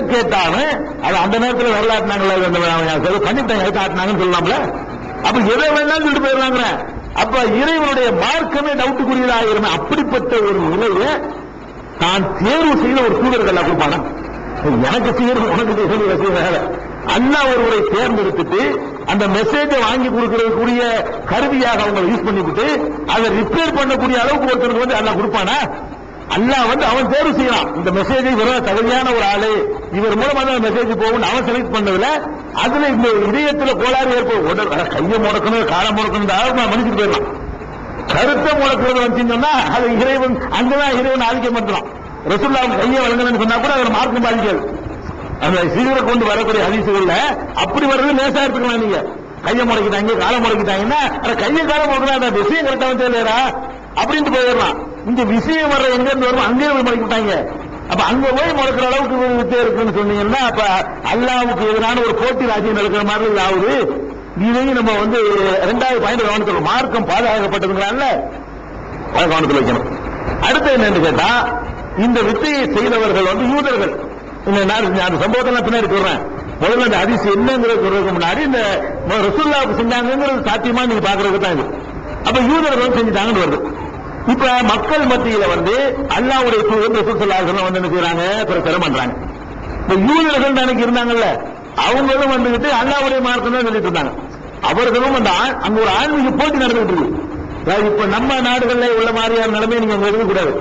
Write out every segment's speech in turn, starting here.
எதை கேட்டாலும் அது அந்த நேரத்தில் வரலாற்றினாங்களே பண்ணிட்டாங்க எதை காட்டினாங்கன்னு சொல்லலாம்ல அப்ப எதை வேணாலும் சொல்லிட்டு போயிடலாங்கிற அப்ப இறைவனுடைய மார்க்கமே டவுட்டுக்குரியதாக இருந்த அப்படிப்பட்ட ஒரு நிலையை தான் தேர்வு செய்த ஒரு தூதர்கள் எல்லாம் கொடுப்பானா? எனக்கு செய்யறது உனக்கு செய்யறது விஷயம் அண்ணா ஒருவரை தேர்ந்தெடுத்துட்டு அந்த மெசேஜை வாங்கி கொடுக்கறதுக்குரிய கருவியாக அவங்க யூஸ் பண்ணிவிட்டு அதை ரிப்பேர் பண்ணக்கூடிய அளவுக்கு ஒருத்தருக்கு வந்து அண்ணா கொடுப்பானா? அல்லாஹ் வந்து அவன் தேர்வு செய்யலாம். இந்த மெசேஜை வெறும் தகுதியான ஒரு ஆளு இவர் மூலமா தான் மெசேஜ் போகும் அவன் செலக்ட் பண்ணதுல அதுல இந்த இதயத்துல கோளாறு ஏற்படும் உடல் கையை முடக்கணும் காலம் முடக்கணும் மன்னிச்சுட்டு போயிடலாம். கருத்தை முடக்கிறது வந்துச்சுன்னா அது இறைவன் அங்கதான் இறைவன் ஆதிக்கம் பண்றான் ரசுல்லா கையை வழங்கணும்னு சொன்னா கூட அவர் மார்க்கம் பாதிக்காது. அந்த சீரை கொண்டு வரக்கூடிய ஹதீசுகள்ல அப்படி வர்றது லேசா எடுத்துக்கலாம் நீங்க. கையை முடக்கிட்டாங்க காலம் முடக்கிட்டாங்கன்னா கையை காலம் முடக்கினா அந்த விஷயம் கரெக்டா வந்து இல்லையா அப்படின்ட்டு போயிடலாம். இங்க விஷயம் வர்ற எங்க இருந்து வரும் அங்கேயே போய் முடக்கி விட்டாங்க. அப்ப அங்க போய் முடக்கிற அளவுக்கு வித்தே இருக்குன்னு சொன்னீங்கன்னா அப்ப அல்லாவுக்கு எதிரான ஒரு போட்டி ராஜ்யம் நடக்கிற மாதிரி இது ஆகுது. இதையும் நம்ம வந்து ரெண்டாவது பாயிண்ட் கவனத்தில் மார்க்கம் பாதுகாக்கப்பட்டதுங்களால அதை கவனத்தில் வைக்கணும். அடுத்து என்னன்னு கேட்டா இந்த வித்தையை செய்தவர்கள் வந்து யூதர்கள். நான் அந்த சம்பவத்தெல்லாம் பின்னாடி சொல்றேன். முதல்ல அந்த அதிசி என்னங்கிறது சொல்றதுக்கு முன்னாடி இந்த ரசுல்லாவுக்கு செஞ்சாங்கிறது சாத்தியமா நீங்க பாக்குறதுக்கு தான் இது. அப்ப யூதர்கள் செஞ்சுட்டாங்கன்னு வருது. இப்ப மக்கள் மத்தியில வந்து அல்லாவுடைய தூதர் ரசூல் வந்து என்ன பிரச்சாரம் பண்றாங்க. இந்த யூதர்கள் அன்னைக்கு இருந்தாங்கல்ல அவங்களும் வந்துகிட்டு அல்லாவுடைய மார்க்கம் தான் சொல்லிட்டு இருந்தாங்க. அவர்களும் அந்த அங்க ஒரு ஆன்மீக போட்டி நடந்துட்டு இருக்கு. இப்ப நம்ம நாடுகள்ல உள்ள மாதிரியான நிலைமை நீங்க அங்க இருக்கக்கூடாது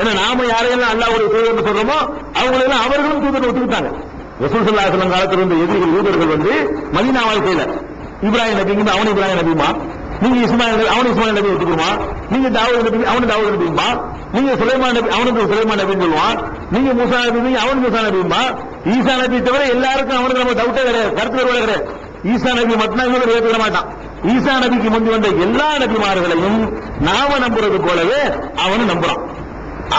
ஏன்னா நாம யாரையெல்லாம் அல்லாவுடைய தூதர்னு சொல்றோமோ அவங்களெல்லாம் அவர்களும் தூதர் ஒத்துக்கிட்டாங்க. ரசூல் காலத்தில் இருந்த எதிரிகள் யூதர்கள் வந்து மதினா வாழ்க்கையில இப்ராஹிம் நபிங்க அவன் இப்ராஹிம் நபிமா நீங்க இஸ்மாயில் அவன் இஸ்மாயில் நபி ஒத்துக்குமா நீங்க தாவூத் நபி அவனு தாவூத் நபிமா நீங்க சுலைமான் நபி அவனுக்கு சுலைமான் நபின்னு சொல்லுவான். நீங்க மூசா நபி அவனுக்கு மூசா நபிமா ஈசா நபி தவிர எல்லாருக்கும் அவனுக்கு நம்ம டவுட்டே கிடையாது. கருத்து வேறுபாடு கிடையாது. ஈசா நபி மட்டும்தான் இவங்க ஏற்றுக்க மாட்டான். ஈசா நபிக்கு முந்தி வந்த எல்லா நபிமார்களையும் நாம நம்புறது போலவே அவனும் நம்புறான்.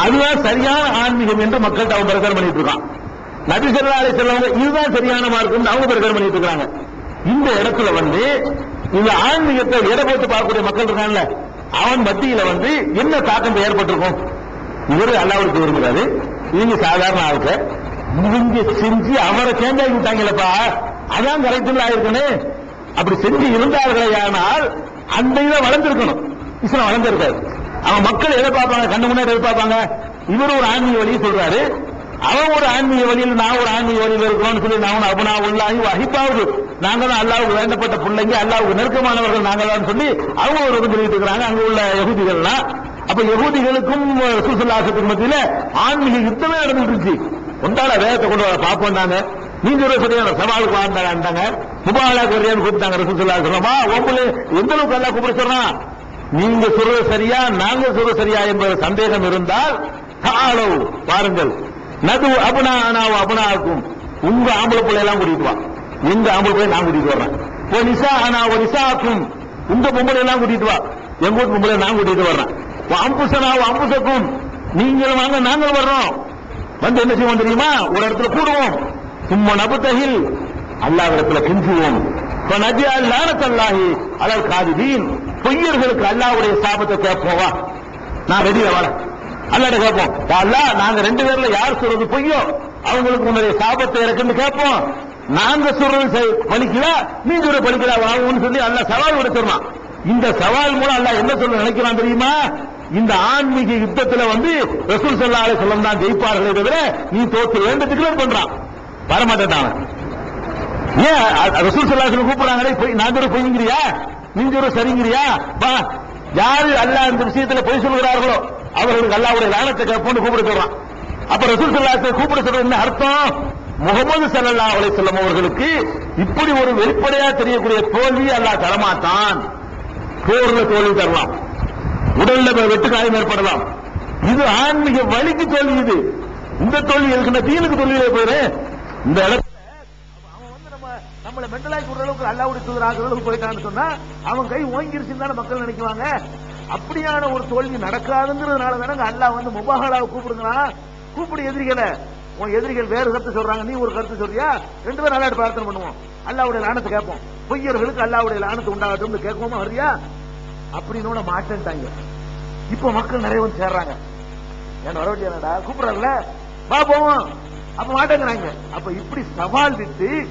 அதுதான் சரியான ஆன்மீகம் என்று மக்கள்கிட்ட அவன் பிரச்சாரம் பண்ணிட்டு இருக்கான். நபி ஸல்லல்லாஹு அலைஹி இதுதான் சரியான மார்க்கம் அவங்க பிரச்சாரம் பண்ணிட்டு இருக்காங்க இந்த இடத்துல வந்து இந்த ஆன்மீகத்தை எடை போட்டு பார்க்கக்கூடிய மக்கள் இருக்கான்ல அவன் மத்தியில வந்து என்ன தாக்கம் ஏற்பட்டிருக்கும்? இவரு அல்லாவுக்கு விரும்புறாரு. இவங்க சாதாரண ஆளுக்க இவங்க செஞ்சு அவரை சேர்ந்தா விட்டாங்களப்பா. அதான் கரெக்டில் ஆயிருக்குன்னு அப்படி செஞ்சு இருந்தார்களே ஆனால் அந்த இதை வளர்ந்துருக்கணும். இஸ்லாம் வளர்ந்துருக்காரு. அவன் மக்கள் எதை பார்ப்பாங்க? கண்ணு முன்னாடி எதை பார்ப்பாங்க? இவர் ஒரு ஆன்மீக வழியை சொல்றாரு. அவன் ஒரு ஆன்மீக வழியில் நான் ஒரு ஆன்மீக வழியில் இருக்கிறோம்னு சொல்லி நான் அபனா உள்ளாகி வகிப்பாவது நாங்க தான் அல்லாவுக்கு வேண்டப்பட்ட பிள்ளைங்க அல்லாவுக்கு நெருக்கமானவர்கள் நாங்க தான் சொல்லி அவங்க ஒரு இது சொல்லிட்டு இருக்கிறாங்க. அங்க உள்ள யகுதிகள்லாம். அப்ப யகுதிகளுக்கும் சுசல்லாசத்துக்கு மத்தியில ஆன்மீக யுத்தமே நடந்துட்டு இருந்துச்சு. கொண்டாட வேகத்தை கொண்டு வர பார்ப்போம் நாங்க. நீங்க ஒரு சரியான சவாலுக்கு வாழ்ந்தாங்க முபாலா கொரியான்னு கூப்பிட்டாங்க ரசூசல்லா சொல்லமா உங்களுக்கு எந்த அளவுக்கு எல்லாம் கூப்பிட சொல்றான்? நீங்க சொல்றது சரியா நாங்க சொல்றது சரியா என்பது சந்தேகம் இருந்தால் தாளவு பாருங்கள். நது அபுனா அனாவு அபுனாக்கும் உங்க ஆம்பளை பிள்ளை எல்லாம் கூட்டிட்டு வா. எங்க ஆம்பளை பிள்ளை நான் கூட்டிட்டு வர்றேன். ஓ நிசா அனா நிசா நிசாக்கும் உங்க பொம்பளை எல்லாம் கூட்டிட்டு வா. எங்க ஊர் பொம்பளை நான் கூட்டிட்டு வர்றேன். ஓ அம்புசனா அம்புசக்கும். நீங்களும் வாங்க நாங்களும் வர்றோம். வந்து என்ன செய்வோம் தெரியுமா? ஒரு இடத்துல கூடுவோம். சும்மா நபுத்தகில். அல்லாஹ் இடத்துல கெஞ்சுவோம். நஜி அல்லாஹி அலல் காதிதீன் பொய்யர்களுக்கு அல்லாவுடைய சாபத்தை கேட்போவா நான் ரெடியா வரேன் அல்லாட்ட கேட்போம். அல்லா நாங்க ரெண்டு பேர்ல யார் சொல்றது பொய்யோ? அவங்களுக்கு உன்னுடைய சாபத்தை இருக்குன்னு கேட்போம். நாங்க சொல்றது சரி, பலிக்கல நீ சொல்ற பலிக்கல வாங்கன்னு சொல்லி அல்ல சவால் விட இந்த சவால் மூலம் அல்ல என்ன சொல்ல நினைக்கிறான் தெரியுமா? இந்த ஆன்மீக யுத்தத்துல வந்து ரசூல் ஸல்லல்லாஹு அலைஹி தான் ஜெயிப்பார்களே தவிர நீ தோத்து வேண்டதுக்கு பண்றான். வரமாட்டேன் ஏன்? ரசூல் ஸல்லல்லாஹு அலைஹி கூப்பிடுறாங்களே போய் நான் போய்ங்கிறியா? பொய்ங்கிறியா நீங்க சரிங்கிறியா? வா யாரு அல்ல இந்த விஷயத்துல பொய் சொல்கிறார்களோ அவர்களுக்கு அல்லாவுடைய லானத்தை கேட்போம்னு கூப்பிட சொல்றான். அப்ப ரசூல் ஸல்லல்லாஹு கூப்பிட சொல்றது என்ன அர்த்தம்? முகமது சல்லா அலை செல்லம் அவர்களுக்கு இப்படி ஒரு வெளிப்படையா தெரியக்கூடிய தோல்வி அல்லாஹ் தரமாட்டான். போர்ல தோல்வி தரலாம். உடல்ல வெட்டுக்காயம் ஏற்படலாம். இது ஆன்மீக வழிக்கு தோல்வி இது. இந்த தோல்வி இருக்கின்ற தீனுக்கு தோல்வியிலே போயிரு இந்த இடத்துல அவன் வந்து நம்ம நம்மளை மெண்டலாக்கி விடுற அளவுக்கு அல்லாவுடைய தூதர் ஆகிற அளவுக்கு போயிட்டான்னு சொன்னா அவன் கை ஓங்கிருச்சுன்னு தானே மக்கள் நினைக்குவாங்க. அப்படியான ஒரு தோல்வி நடக்காதுங்கிறதுனால தானே அல்லாஹ் வந்து முபாகலாவை கூப்பிடுங்கிறான் கூப்பிடு எதிரிகளை. உன் எதிரிகள் வேறு கருத்து சொல்றாங்க நீ ஒரு கருத்து சொல்றியா? ரெண்டு பேரும் அல்லாட்ட பிரார்த்தனை பண்ணுவோம். அல்லாவுடைய லானத்தை கேட்போம். பொய்யர்களுக்கு அல்லாவுடைய லானத்தை உண்டாகட்டும் கேட்கவும் வரியா அப்படின்னு மாட்டேன்ட்டாங்க. இப்ப மக்கள் நிறைய வந்து சேர்றாங்க. என்ன வர வேண்டியடா கூப்பிடறல வா போவோம். அப்ப மாட்டேங்கிறாங்க. அப்ப இப்படி சவால் விட்டு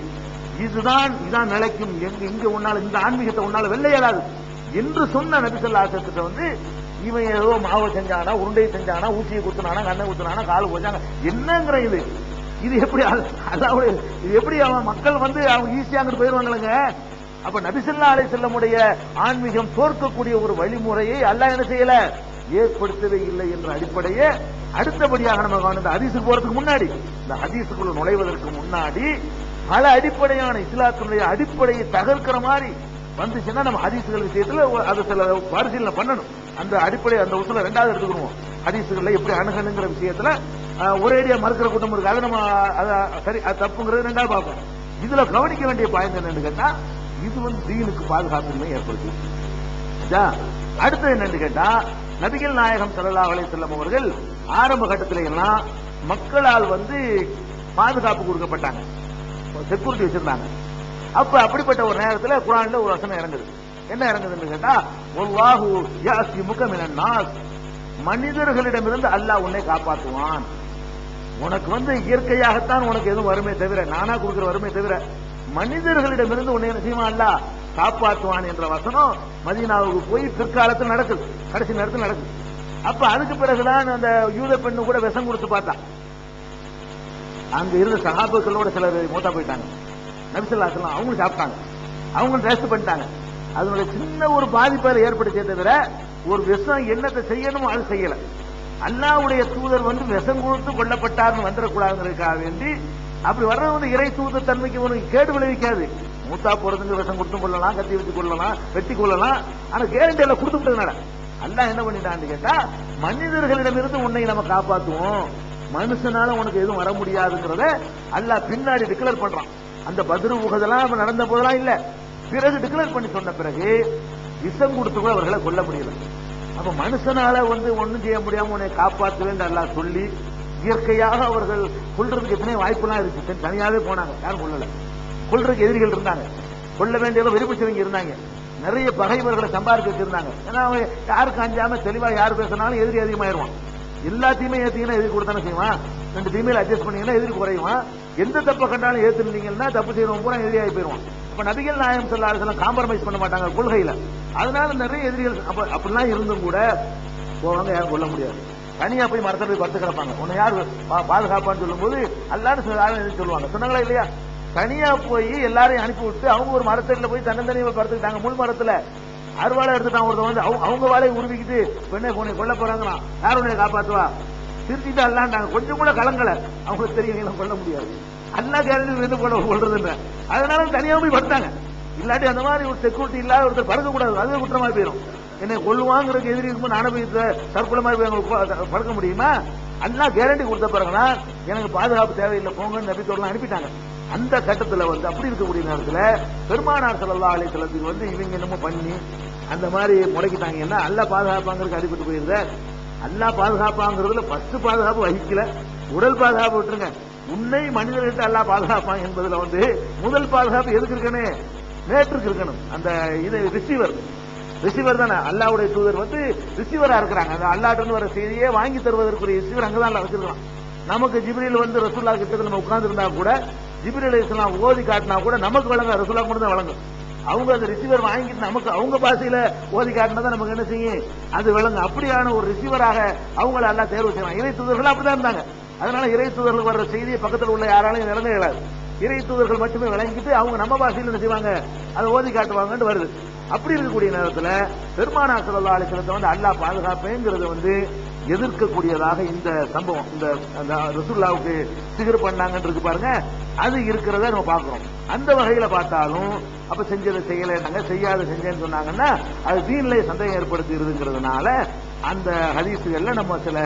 இதுதான் இதான் நிலைக்கும். எங்க இங்க உன்னால இந்த ஆன்மீகத்தை உன்னால வெல்ல இயலாது. என்று சொன்ன நபிசல்லா ஆசத்திட்ட வந்து இவன் ஏதோ மாவை செஞ்சானா உருண்டையை செஞ்சானா ஊசியை குத்துனானா கண்ணை குத்துனானா கால் போச்சாங்க என்னங்கிற இது. இது எப்படி அதாவது இது எப்படி அவன் மக்கள் வந்து அவங்க ஈஸியாக அங்கிட்டு போயிருவாங்களங்க அப்ப நபிசல்லா அலை செல்லமுடைய ஆன்மீகம் தோற்கக்கூடிய ஒரு வழிமுறையை அல்லாஹ் என்ன செய்யல? ஏற்படுத்தவே இல்லை என்ற அடிப்படையே அடுத்தபடியாக நம்ம இந்த ஹதீஸுக்கு போறதுக்கு முன்னாடி இந்த ஹதீஸுக்குள்ள நுழைவதற்கு முன்னாடி பல அடிப்படையான இஸ்லாத்தினுடைய அடிப்படையை தகர்க்கிற மாதிரி வந்துச்சுன்னா நம்ம ஹதீசுகள் விஷயத்துல அதை சில பரிசீலனை பண்ணணும். அந்த அடிப்படை அந்த உசுல ரெண்டாவது எடுத்துக்கணும். ஹதீசுகள்ல எப்படி அணுகணுங்கிற விஷயத்துல ஒரே ஒரேடியா மறுக்கிற கூட்டம் இருக்கு. அதை நம்ம அதை சரி அது தப்புங்கிறது ரெண்டாவது பார்ப்போம். இதுல கவனிக்க வேண்டிய பாயிண்ட் என்னன்னு கேட்டா இது வந்து தீனுக்கு பாதுகாப்பின்மை ஏற்படுது சரியா? அடுத்தது என்னன்னு கேட்டா நபிகள் நாயகம் சல்லா அலைஹி அவர்கள் ஆரம்ப கட்டத்தில எல்லாம் மக்களால் வந்து பாதுகாப்பு கொடுக்கப்பட்டாங்க. செக்யூரிட்டி வச்சிருந்தாங்க. அப்ப அப்படிப்பட்ட ஒரு நேரத்துல குரான்ல ஒரு வசனம் இறங்குது. என்ன இறங்குதுன்னு கேட்டா வல்லாஹு யாசிமுக மினன் மனிதர்களிடமிருந்து அல்லாஹ் உன்னை காப்பாற்றுவான். உனக்கு வந்து இயற்கையாகத்தான் உனக்கு எதுவும் வறுமை தவிர நானா கொடுக்கிற வறுமை தவிர மனிதர்களிடமிருந்து உன்னை என்ன செய்வான் அல்ல காப்பாற்றுவான் என்ற வசனம் மதீனாவுக்கு போய் பிற்காலத்தில் நடக்குது. கடைசி நேரத்தில் நடக்குது. அப்ப அதுக்கு பிறகுதான் அந்த யூத பெண்ணு கூட விஷம் கொடுத்து பார்த்தா. அங்க இருந்த சகாபுக்களோட சிலர் மூத்தா போயிட்டாங்க. நபிசல்லாசலாம் அவங்களும் சாப்பிட்டாங்க. அவங்களும் டேஸ்ட் பண்ணிட்டாங்க. அதனுடைய சின்ன ஒரு பாதிப்பை ஏற்படுத்தே தவிர ஒரு விஷம் என்னத்தை செய்யணுமோ அது செய்யல. அல்லாவுடைய தூதர் வந்து விஷம் கொடுத்து கொல்லப்பட்டார்னு வந்துடக்கூடாதுங்கிறதுக்காக வேண்டி அப்படி வர்றது வந்து இறை தூத தன்மைக்கு உனக்கு கேடு விளைவிக்காது. மூத்தா போறதுக்கு விஷம் கொடுத்து கொள்ளலாம் கத்தி வச்சு கொள்ளலாம் வெட்டி கொள்ளலாம். ஆனா கேரண்டியில கொடுத்து விட்டதுனால அல்லா என்ன பண்ணிட்டான்னு கேட்டா மனிதர்களிடமிருந்து உன்னை நம்ம காப்பாத்துவோம். மனுஷனால உனக்கு எதுவும் வர முடியாதுங்கிறத அல்லாஹ் பின்னாடி டிக்ளேர் பண்றான். அந்த பதிரு முகதெல்லாம் நடந்த போதெல்லாம் இல்ல. பிறகு டிக்ளேர் பண்ணி சொன்ன பிறகு விஷம் கொடுத்து கூட அவர்களை கொல்ல முடியல. அப்ப மனுஷனால வந்து ஒண்ணும் செய்ய முடியாம உன்னை காப்பாற்றுவேன் நல்லா சொல்லி இயற்கையாக அவர்கள் கொள்றதுக்கு எத்தனை வாய்ப்புலாம் இருக்கு. தனியாவே போனாங்க. யாரும் கொள்ளல கொள்றதுக்கு எதிரிகள் இருந்தாங்க. கொல்ல வேண்டியவங்க வெறுப்பிச்சவங்க இருந்தாங்க. நிறைய பகைவர்களை சம்பாதிக்க வச்சிருந்தாங்க. ஏன்னா அவன் யாருக்கு அஞ்சாம தெளிவா யார் பேசினாலும் எதிரி அதிகமாயிருவான். எல்லாத்தையுமே ஏத்தீங்கன்னா எதிரி கொடுத்தானே செய்வான். ரெண்டு தீமையில அட்ஜஸ்ட் பண்ணீங்கன்னா எதிரி குறையுவான். எந்த தப்பை கண்டாலும் ஏத்துனீங்கன்னா தப்பு செய்யறவங்க பூரா எதிரியாகி போயிருவான். இப்ப நபிகள் நாயம் சொல்லாருலாம் காம்ப்ரமைஸ் பண்ண மாட்டாங்க கொள்கையில. அதனால நிறைய எதிரிகள் அப்ப அப்படிலாம் இருந்தும் கூட போவாங்க யாரும் கொல்ல முடியாது. தனியா போய் மரத்தை போய் படுத்து கிடப்பாங்க. உன்னை யார் பா- சொல்லும் சொல்லும்போது எல்லாரும் எதுவும் சொல்லுவாங்க. சொன்னாங்களா இல்லையா? தனியா போய் எல்லாரையும் அனுப்பி விட்டு அவங்க ஒரு மரத்தடியில போய் தன்னந்தனியா படுத்துக்கிட்டாங்க. முள் மரத்துல அருவாளை எடுத்துட்டான் ஒருத்தன் வந்து. அவங்க- அவங்க வாழையை உருவிக்கிட்டு பெண்ணை போனை கொல்ல போறாங்களாம். யார் உன்னை காப்பாத்துவா? திருத்திட்டு அல்லாண்டாங்க கொஞ்சம் கூட கலங்கல. அவங்களுக்கு தெரியும் கொள்ள முடியாது. அல்லா கேரண்டி இருந்து கொள்ள கொள்றதுன்ற அதனால தனியா போய் படுத்தாங்க. இல்லாட்டி அந்த மாதிரி ஒரு செக்யூரிட்டி இல்லாத ஒருத்தர் பறக்க கூடாது அதுவே குற்றமா போயிடும் என்னை கொள்ளுவாங்கிறதுக்கு எதிரி இருக்கும் நானே போய் தற்கொலை மாதிரி போய் அவங்களுக்கு முடியுமா? அல்லா கேரண்டி கொடுத்த பிறகுனா எனக்கு பாதுகாப்பு தேவையில்லை போங்கன்னு நம்பி நபித்தோர்லாம் அனுப்பிட்டாங்க. அந்த கட்டத்துல வந்து அப்படி இருக்கக்கூடிய நேரத்துல பெருமானார் செல்லா ஆலயத்தில் வந்து இவங்க என்னமோ பண்ணி அந்த மாதிரி முடக்கிட்டாங்கன்னா அல்ல பாதுகாப்பாங்கிறதுக்கு அடிபட்டு போயிருந்த அல்லா பாதுகாப்பாங்கிறதுல ஃபர்ஸ்ட் பாதுகாப்பு வகிக்கல. உடல் பாதுகாப்பு விட்டுருங்க. உன்னை மனிதர்கிட்ட அல்லா பாதுகாப்பான் என்பதுல வந்து முதல் பாதுகாப்பு எதுக்கு இருக்கணும்? நேற்றுக்கு இருக்கணும். அந்த இது ரிசீவர் ரிசீவர் தானே. அல்லாவுடைய தூதர் வந்து ரிசீவரா இருக்கிறாங்க. அந்த அல்லாட்டு வர செய்தியே வாங்கி தருவதற்குரிய ரிசீவர் அங்கதான் அல்லா வச்சிருக்கலாம் நமக்கு ஜிப்ரில் வந்து ரசூல்லா கிட்ட நம்ம உட்கார்ந்து இருந்தா கூட ஜிபிரியில் இஸ்லாம் ஓதி காட்டினா கூட நமக்கு வழங்க ரசூல்லா கூட தான் வழங்கும். அவங்க அந்த ரிசீவர் வாங்கிட்டு நமக்கு அவங்க பாசையில ஓதி காட்டினா தான் நமக்கு என்ன செய்யும்? அது விளங்கும். அப்படியான ஒரு ரிசீவராக அவங்கள எல்லாம் தேர்வு செய்வாங்க. இறை தூதர்கள் அப்படிதான் இருந்தாங்க. அதனால இறை தூதர்கள் வர்ற செய்தியை பக்கத்தில் உள்ள யாராலையும் விளங்க இயலாது. இறை தூதர்கள் மட்டுமே விளங்கிட்டு அவங்க நம்ம பாசையில் என்ன செய்வாங்க? அதை ஓதி காட்டுவாங்கன்னு வருது. அப்படி இருக்கக்கூடிய நேரத்தில் பெருமானா ஸல்லல்லாஹு அலைஹி வந்து அல்லா பாதுகாப்பேங்கிறது வந்து எதிர்க்கக்கூடியதாக இந்த சம்பவம் இந்த அந்த சிகர் பண்ணாங்கன்னு இருக்கு பாருங்க. அது இருக்கிறத நம்ம பார்க்கிறோம். அந்த வகையில பார்த்தாலும் அப்ப செஞ்சதை செய்யலைன்னாங்க செய்யாத செஞ்சேன்னு சொன்னாங்கன்னா அது தீனிலே சந்தேகம் ஏற்படுத்துகிறதுங்கிறதுனால அந்த ஹதீசுகள்ல நம்ம சில